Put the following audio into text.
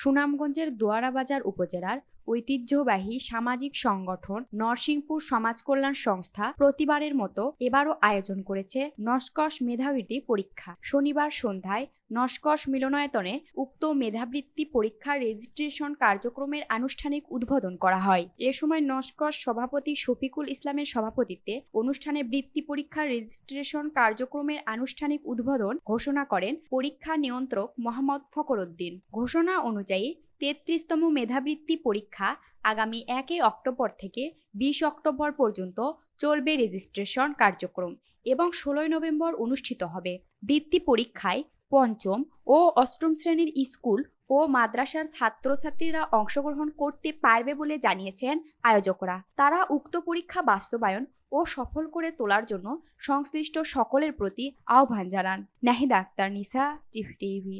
সুনামগঞ্জের দোয়ারাবাজার উপজেলার ঐতিহ্যবাহী সামাজিক সংগঠন নরসিংপুর সমাজ কল্যাণ সংস্থা প্রতিবারের মতো এবারও আয়োজন করেছে নস্কস মেধাবৃত্তি পরীক্ষা। শনিবার সন্ধ্যায় নস্কস মিলনায়তনে উক্ত মেধাবৃত্তি পরীক্ষার রেজিস্ট্রেশন কার্যক্রমের আনুষ্ঠানিক উদ্বোধন করা হয়। এ সময় নস্কস সভাপতি শফিকুল ইসলামের সভাপতিত্বে অনুষ্ঠানে বৃত্তি পরীক্ষার রেজিস্ট্রেশন কার্যক্রমের আনুষ্ঠানিক উদ্বোধন ঘোষণা করেন পরীক্ষা নিয়ন্ত্রক মোহাম্মদ ফকরুদ্দিন ঘোষণা অনুযায়ী তেত্রিশতম মেধাবৃত্তি পরীক্ষা আগামী একই অক্টোবর থেকে বিশ অক্টোবর পর্যন্ত চলবে রেজিস্ট্রেশন কার্যক্রম এবং ষোলোই নভেম্বর অনুষ্ঠিত হবে। বৃত্তি পরীক্ষায় পঞ্চম ও অষ্টম শ্রেণির স্কুল ও মাদ্রাসার ছাত্রছাত্রীরা অংশগ্রহণ করতে পারবে বলে জানিয়েছেন আয়োজকরা। তারা উক্ত পরীক্ষা বাস্তবায়ন ও সফল করে তোলার জন্য সংশ্লিষ্ট সকলের প্রতি আহ্বান জানান। নাহিদা আক্তার, নিসা চিফ টিভি।